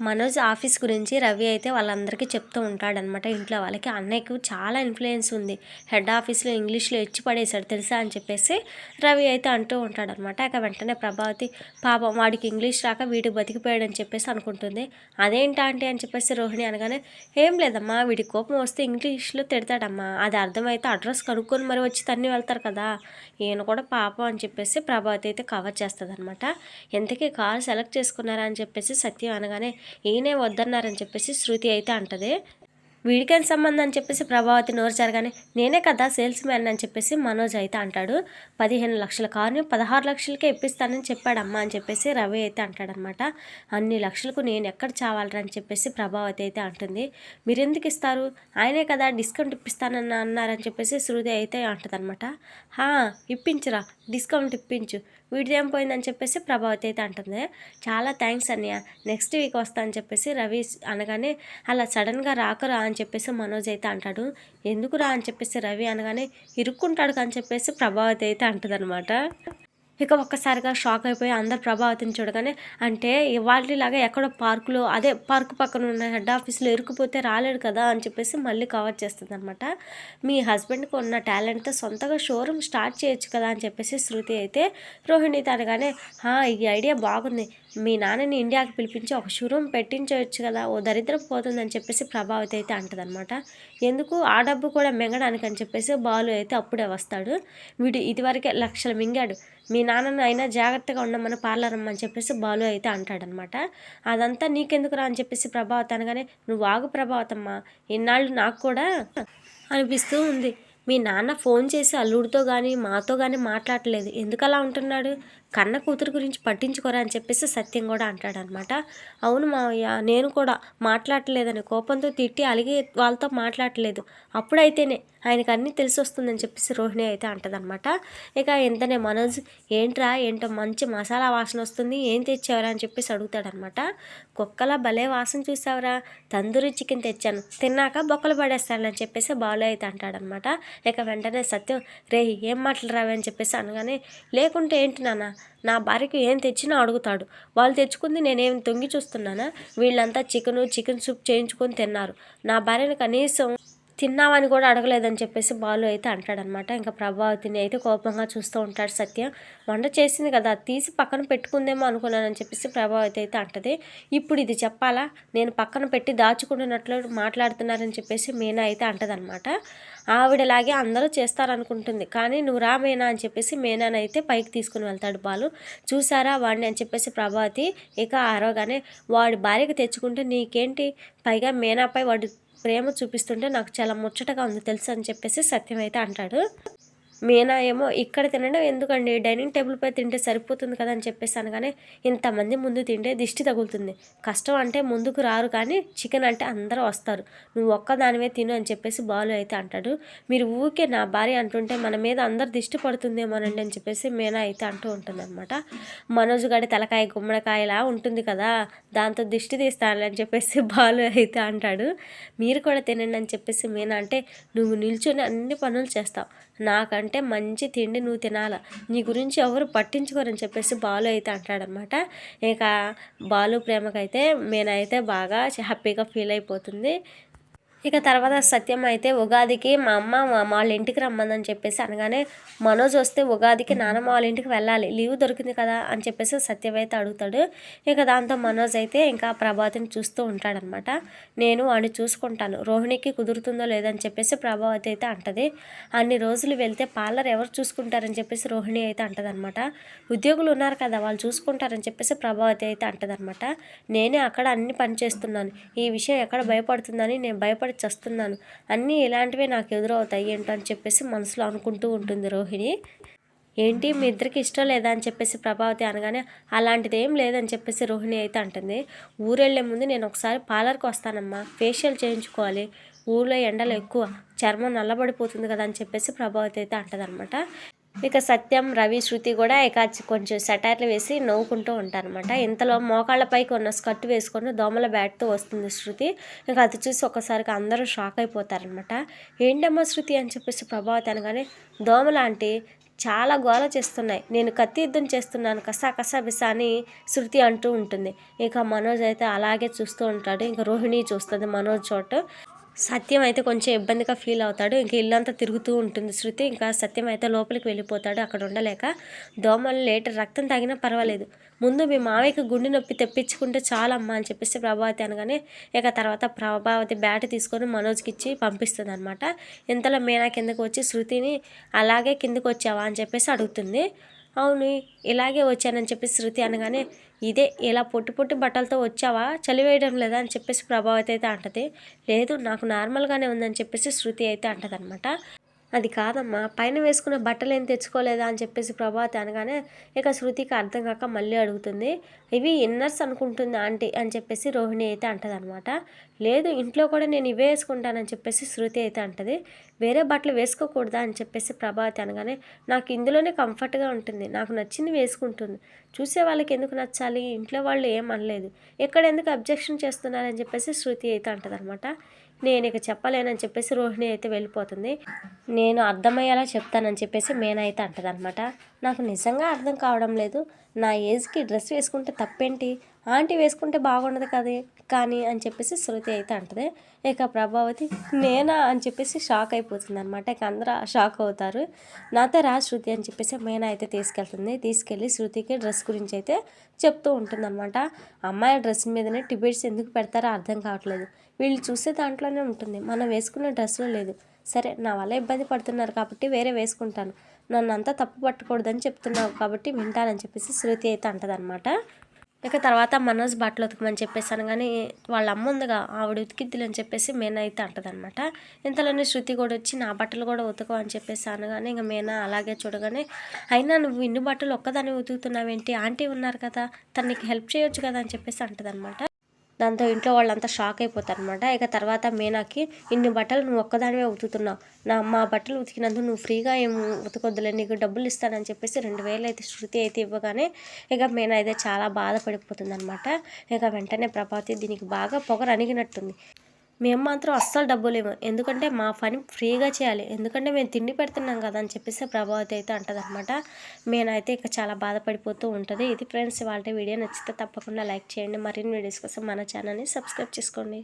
Manoj office గురించి రవి అయితే వాళ్ళందరికీ చెప్తూ ఉంటాడనమాట ఇంట్లో వాళ్ళకి అన్నయ్యకు చాలా ఇన్ఫ్లుయెన్స్ ఉంది. హెడ్ ఆఫీస్లో ఇంగ్లీష్లో ఎచ్చి పడేశాడు తెలుసా అని చెప్పేసి రవి అయితే అంటూ ఉంటాడనమాట ఇక వెంటనే ప్రభావతి పాపం వాడికి ఇంగ్లీష్ రాక వీడికి బతికిపోయాడు అని చెప్పేసి అనుకుంటుంది. అదేంటా అంటే అని చెప్పేసి రోహిణి అనగానే ఏం లేదమ్మా వీడి కోపం వస్తే ఇంగ్లీష్లో తిడతాడమ్మా. అది అర్థమైతే అడ్రస్ కనుక్కొని మరి వచ్చి తన్ని వెళ్తారు కదా. ఈయన కూడా పాపం అని చెప్పేసి ప్రభావతి అయితే కవర్ చేస్తుంది అనమాట ఎంతకీ కార్ సెలెక్ట్ చేసుకున్నారా? అని చెప్పేసి సత్యం అనగానే ఈయనే వద్దన్నారని చెప్పేసి శృతి అయితే అంటది. వీడికేం సంబంధం అని చెప్పేసి ప్రభావతి నోరు జరగానే నేనే కదా సేల్స్ మ్యాన్ అని చెప్పేసి మనోజ్ అయితే అంటాడు. పదిహేను లక్షల కార్ని పదహారు లక్షలకే ఇప్పిస్తానని చెప్పాడు అమ్మ అని చెప్పేసి రవి అయితే అంటాడనమాట. అన్ని లక్షలకు నేను ఎక్కడ చావాలరా అని చెప్పేసి ప్రభావతి అయితే అంటుంది. మీరు ఎందుకు ఇస్తారు? ఆయనే కదా డిస్కౌంట్ ఇప్పిస్తానన్న అన్నారని చెప్పేసి శృతి అయితే అంటదనమాట. హా ఇప్పించురా డిస్కౌంట్ ఇప్పించు. వీడిదేం పోయిందని చెప్పేసి ప్రభావతి అయితే అంటుంది. చాలా థ్యాంక్స్ అన్నయ్య నెక్స్ట్ వీక్ వస్తా అని చెప్పేసి రవి అనగానే అలా సడన్గా రాకరా అని చెప్పేసి మనోజ్ అయితే అంటాడు. ఎందుకు రా అని చెప్పేసి రవి అనగానే ఇరుక్కుంటాడు అని చెప్పేసి ప్రభావతి అయితే అంటదనమాట ఇక ఒక్కసారిగా షాక్ అయిపోయి అందరు ప్రభావితం చూడగానే అంటే ఇవాళలాగా ఎక్కడో పార్కులో అదే పార్క్ పక్కన ఉన్న హెడ్ ఆఫీస్లో ఇరుక్కుపోతే రాలేడు కదా అని చెప్పేసి మళ్ళీ కవర్ చేస్తుంది అనమాట మీ హస్బెండ్కి ఉన్న టాలెంట్తో సొంతగా షోరూమ్ స్టార్ట్ చేయొచ్చు కదా అని చెప్పేసి శృతి అయితే రోహిణి తనగానే ఈ ఐడియా బాగుంది. మీ నాన్నని ఇండియాకి పిలిపించి ఒక షోరూమ్ పెట్టించవచ్చు కదా ఓ దరిద్రం పోతుందని చెప్పేసి ప్రభావిత అయితే అంటదనమాట ఎందుకు? ఆ డబ్బు కూడా మింగడానికి అని చెప్పేసి బాలు అయితే అప్పుడే వస్తాడు. వీడు ఇదివరకే లక్షలు మింగాడు. మీ నాన్నను అయినా జాగ్రత్తగా ఉండమని పార్లర్ అమ్మని చెప్పేసి బాలు అయితే అంటాడనమాట. అదంతా నీకెందుకురా అని చెప్పేసి ప్రభావతి అనగానే నువ్వు ఆగు ప్రభావతమ్మా ఇన్నాళ్ళు నాకు కూడా అనిపిస్తూ ఉంది. మీ నాన్న ఫోన్ చేసి అల్లుడితో కానీ మాతో కానీ మాట్లాడలేదు. ఎందుకు అలా ఉంటున్నాడు? కన్న కూతురు గురించి పట్టించుకోరా అని చెప్పేసి సత్యం కూడా అంటాడనమాట. అవును మావయ్య నేను కూడా మాట్లాడలేదని కోపంతో తిట్టి అలిగి వాళ్ళతో మాట్లాడలేదు. అప్పుడైతేనే ఆయనకు అన్నీ తెలిసి వస్తుందని చెప్పేసి రోహిణి అయితే అంటదనమాట. ఇక ఎంతనే మనోజ్ ఏంట్రా ఏంటో మంచి మసాలా వాసన వస్తుంది ఏం తెచ్చావరా? అని చెప్పేసి అడుగుతాడనమాట. కుక్కలా భలే వాసన చూసావురా తందూరి చికెన్ తెచ్చాను తిన్నాక బొక్కలు పడేస్తానని చెప్పేసి బాలు అయితే అంటాడనమాట. ఇక వెంటనే సత్యం రే ఏం మాటలు అని చెప్పేసి అనగానే లేకుంటే ఏంటి నాన్న నా భార్యకి ఏం తెచ్చినా అడుగుతాడు. వాళ్ళు తెచ్చుకుంది నేనేం తొంగి చూస్తున్నానా? వీళ్ళంతా చికెను చికెన్ సూప్ చేయించుకొని తిన్నారు. నా భార్యను కనీసం తిన్నావని కూడా అడగలేదని చెప్పేసి బాలు అయితే అంటాడనమాట. ఇంకా ప్రభావతిని అయితే కోపంగా చూస్తూ ఉంటాడు సత్య. వంట చేసింది కదా తీసి పక్కన పెట్టుకుందేమో అనుకున్నానని చెప్పేసి ప్రభావతి అయితే అంటది. ఇప్పుడు ఇది చెప్పాలా? నేను పక్కన పెట్టి దాచుకుంటున్నట్లు మాట్లాడుతున్నారని చెప్పేసి మీనా అయితే అంటదనమాట. ఆవిడలాగే అందరూ చేస్తారనుకుంటుంది. కానీ నువ్వు రా మేనా అని చెప్పేసి మేనానైతే పైకి తీసుకుని వెళ్తాడు బాలు. చూసారా వాడిని అని చెప్పేసి ప్రభావతి? ఇక ఆరోగానే వాడి భార్యకి తెచ్చుకుంటే నీకేంటి? పైగా మేనాపై వాడు ప్రేమ చూపిస్తుంటే నాకు చాలా ముచ్చటగా ఉంది తెలుసు అని చెప్పేసి సత్యం అయితే అంటాడు. మీనా ఏమో ఇక్కడ తినడం ఎందుకండి? డైనింగ్ టేబుల్పై తింటే సరిపోతుంది కదా అని చెప్పేసి అనగానే ఇంతమంది ముందు తింటే దిష్టి తగులుతుంది. కష్టం అంటే ముందుకు రారు కానీ చికెన్ అంటే అందరూ వస్తారు. నువ్వు ఒక్కదానివే తిను అని చెప్పేసి బాలు అయితే అంటాడు. మీరు ఊరికే నా భార్య అంటుంటే మన మీద అందరు దిష్టి పడుతుందేమోనండి అని చెప్పేసి మీనా అయితే అంటూ ఉంటుంది అనమాట మనోజ్ గడి తలకాయ గుమ్మడికాయలా ఉంటుంది కదా దాంతో దిష్టి తీస్తాను అని చెప్పేసి బాలు అయితే అంటాడు. మీరు కూడా తినండి అని చెప్పేసి మీనా అంటే నువ్వు నిల్చొని అన్ని పనులు చేస్తావు. నాకంటే అంటే మంచి తిండి నువ్వు తినాల. నీ గురించి ఎవరు పట్టించుకోరని చెప్పేసి బాలు అయితే అంటాడనమాట. ఇక బాలు ప్రేమకైతే నేనైతే బాగా హ్యాపీగా ఫీల్ అయిపోతుంది. ఇక తర్వాత సత్యం అయితే ఉగాదికి మా అమ్మ మా వాళ్ళ ఇంటికి రమ్మందని చెప్పేసి అనగానే మనోజ్ వస్తే ఉగాదికి నానమ్మ వాళ్ళ ఇంటికి వెళ్ళాలి లీవ్ దొరికింది కదా అని చెప్పేసి సత్యం అయితే అడుగుతాడు. ఇక దాంతో మనోజ్ అయితే ఇంకా ప్రభావతిని చూస్తూ ఉంటాడనమాట. నేను వాడిని చూసుకుంటాను. రోహిణికి కుదురుతుందో లేదని చెప్పేసి ప్రభావతి అయితే అంటది. అన్ని రోజులు వెళ్తే పార్లర్ ఎవరు చూసుకుంటారని చెప్పేసి రోహిణి అయితే అంటదనమాట. ఉద్యోగులు ఉన్నారు కదా వాళ్ళు చూసుకుంటారని చెప్పేసి ప్రభావతి అయితే అంటదనమాట. నేనే అక్కడ అన్ని పని చేస్తున్నాను. ఈ విషయం ఎక్కడ భయపడుతుందని నేను భయపడి చస్తున్నాను అన్నీ ఇలాంటివే నాకు ఎదురవుతాయి ఏంటో అని చెప్పేసి మనసులో అనుకుంటూ ఉంటుంది రోహిణి. ఏంటి మీ ఇద్దరికి ఇష్టం లేదా అని చెప్పేసి ప్రభావతి అనగానే అలాంటిది ఏం లేదని చెప్పేసి రోహిణి అయితే అంటుంది. ఊరెళ్ళే ముందు నేను ఒకసారి పార్లర్కి వస్తానమ్మా. ఫేషియల్ చేయించుకోవాలి. ఊళ్ళో ఎండలు ఎక్కువ. చర్మం నల్లబడిపోతుంది కదా అని చెప్పేసి ప్రభావతి అయితే అంటదనమాట. ఇక సత్యం రవి శృతి కూడా ఇక కొంచెం సెటైర్లు వేసి నవ్వుకుంటూ ఉంటారనమాట ఇంతలో మోకాళ్ళపైకి ఉన్న స్కర్ట్ వేసుకొని దోమల బ్యాట్తో వస్తుంది శృతి. ఇక అది చూసి ఒకసారిగా అందరూ షాక్ అయిపోతారనమాట ఏంటమ్మా శృతి అని చెప్పేసి ప్రభావతి అనగానే దోమలాంటి చాలా గోల చేస్తున్నాయి. నేను కత్తి యుద్ధం చేస్తున్నాను. కసా కసా బిసా అని శృతి అంటూ ఉంటుంది. ఇక మనోజ్ అయితే అలాగే చూస్తూ ఉంటాడు. ఇంకా రోహిణి చూస్తుంది మనోజ్ చోటు. సత్యం అయితే కొంచెం ఇబ్బందిగా ఫీల్ అవుతాడు. ఇంకా ఇల్లంతా తిరుగుతూ ఉంటుంది శృతి. ఇంకా సత్యం అయితే లోపలికి వెళ్ళిపోతాడు. అక్కడ ఉండలేక దోమలు లేటర్ రక్తం తాగినా పర్వాలేదు. ముందు మీ మావయ్యకి గుండె నొప్పి తెప్పించుకుంటే చాలమ్మా అని చెప్పేసి ప్రభావతి అనగానే ఇక తర్వాత ప్రభావతి బ్యాట్ తీసుకొని మనోజ్కి ఇచ్చి పంపిస్తుంది అనమాట ఇంతలో మీనా కిందకు వచ్చి శృతిని అలాగే కిందకు వచ్చావా? అని చెప్పేసి అడుగుతుంది. అవును ఇలాగే వచ్చానని చెప్పి శృతి అనగానే ఇదే ఇలా పొట్టి పొట్టి బట్టలతో వచ్చావా? చలి వేయడం లేదా? అని చెప్పేసి ప్రభావతి అయితే అంటది. లేదు నాకు నార్మల్గానే ఉందని చెప్పేసి శృతి అయితే అంటదనమాట. అది కాదమ్మా పైన వేసుకున్న బట్టలు ఏం తెచ్చుకోలేదా అని చెప్పేసి ప్రభావతి అనగానే ఇక శృతికి అర్థం కాక మళ్ళీ అడుగుతుంది ఇవి ఇన్నర్స్ అనుకుంటుంది ఆంటీ అని చెప్పేసి రోహిణి అయితే అంటదనమాట లేదు ఇంట్లో కూడా నేను ఇవే వేసుకుంటానని చెప్పేసి శృతి అయితే అంటది వేరే బట్టలు వేసుకోకూడదా అని చెప్పేసి ప్రభావతి అనగానే నాకు ఇందులోనే కంఫర్ట్గా ఉంటుంది నాకు నచ్చింది వేసుకుంటుంది చూసే వాళ్ళకి ఎందుకు నచ్చాలి ఇంట్లో వాళ్ళు ఏం అనలేదు ఎక్కడ ఎందుకు అబ్జెక్షన్ చేస్తున్నారని చెప్పేసి శృతి అయితే అంటదనమాట నేను ఇక చెప్పలేనని చెప్పేసి రోహిణి అయితే వెళ్ళిపోతుంది. నేను అర్థమయ్యేలా చెప్తానని చెప్పేసి మేన అయితే అంటదనమాట నాకు నిజంగా అర్థం కావడం లేదు. నా ఏజ్కి డ్రెస్ వేసుకుంటే తప్పేంటి? ఆంటీ వేసుకుంటే బాగుండదు కదా కానీ అని చెప్పేసి శృతి అయితే అంటది. ఇక ప్రభావతి నేనా అని చెప్పేసి షాక్ అయిపోతుంది అనమాట ఇక అందరూ షాక్ అవుతారు. నాతో రా శృతి అని చెప్పేసి మేనా అయితే తీసుకెళ్తుంది. తీసుకెళ్ళి శృతికి డ్రెస్ గురించి అయితే చెప్తూ ఉంటుందన్నమాట. అమ్మాయి డ్రెస్ మీదనే టిబెట్స్ ఎందుకు పెడతారో అర్థం కావట్లేదు. వీళ్ళు చూసే దాంట్లోనే ఉంటుంది. మనం వేసుకున్న డ్రెస్లో లేదు. సరే నా వల్ల ఇబ్బంది పడుతున్నారు కాబట్టి వేరే వేసుకుంటాను. నన్ను అంతా తప్పు పట్టకూడదని చెప్తున్నావు కాబట్టి వింటానని చెప్పేసి శృతి అయితే అంటదనమాట ఇక తర్వాత మనోజ్ బట్టలు ఉతకమని చెప్పేసి అనగానే వాళ్ళ అమ్మ ఉందిగా ఆవిడ ఉతికిద్దులు అని చెప్పేసి మేనా అయితే అంటదనమాట ఇంతలోనే శృతి కూడా వచ్చి నా బట్టలు కూడా ఉతకవు అని చెప్పేసి అనగానే ఇంకా మేనా అలాగే చూడగానే అయినా నువ్వు ఇన్ని బట్టలు ఒక్కదాన్ని ఉతుకుతున్నావేంటి? ఆంటీ ఉన్నారు కదా తనకి నీకు హెల్ప్ చేయొచ్చు కదా అని చెప్పేసి అంటదనమాట దాంతో ఇంట్లో వాళ్ళంతా షాక్ అయిపోతారు అనమాట ఇక తర్వాత మీనాకి ఇన్ని బట్టలు నువ్వు ఒక్కదానివే ఉతుకుతున్నావు. నా మా బట్టలు ఉతికినందుకు నువ్వు ఫ్రీగా ఏం ఉతకొద్దులే నీకు డబ్బులు ఇస్తానని చెప్పేసి రెండు వేలు అయితే శృతి అయితే ఇవ్వగానే ఇక మీనా అయితే చాలా బాధపడిపోతుంది అనమాట ఇక వెంటనే ప్రభాతి దీనికి బాగా పొగరు అణిగినట్టుంది. మేము మాత్రం అస్సలు డబ్బులు ఇవ్వం ఎందుకంటే మా పని ఫ్రీగా చేయాలి. ఎందుకంటే మేము తిండి పెడుతున్నాం కదా అని చెప్పేసి ప్రభావతి అయితే అంటదనమాట మేనైతే ఇక చాలా బాధపడిపోతూ ఉంటుంది. ఇది ఫ్రెండ్స్ వాళ్ళ వీడియో నచ్చితే తప్పకుండా లైక్ చేయండి. మరిన్ని వీడియోస్ కోసం మన ఛానల్ని సబ్స్క్రైబ్ చేసుకోండి.